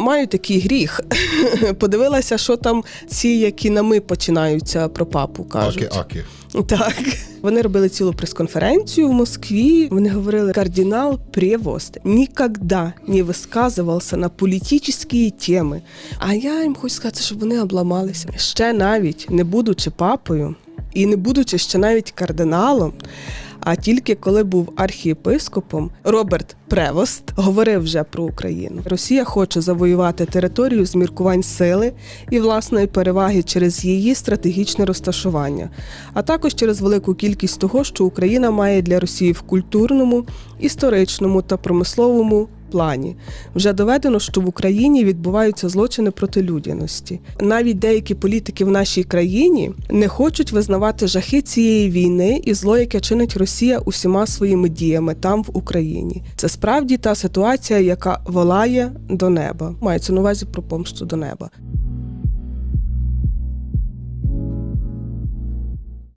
Маю такий гріх. Подивилася, що там ці, які на ми починаються про папу кажуть. Аки-аки. Так. Вони робили цілу прес-конференцію в Москві. Вони говорили, кардинал Превост ніколи не висказувався на політичні теми. А я їм хочу сказати, щоб вони обламалися. Ще навіть не будучи папою і не будучи ще навіть кардиналом. А тільки коли був архієпископом, Роберт Превост говорив вже про Україну. Росія хоче завоювати територію з міркувань сили і власної переваги через її стратегічне розташування, а також через велику кількість того, що Україна має для Росії в культурному, історичному та промисловому плані. Вже доведено, що в Україні відбуваються злочини проти людяності. Навіть деякі політики в нашій країні не хочуть визнавати жахи цієї війни і зло, яке чинить Росія усіма своїми діями там в Україні. Це справді та ситуація, яка волає до неба. Мається на увазі про помсту до неба.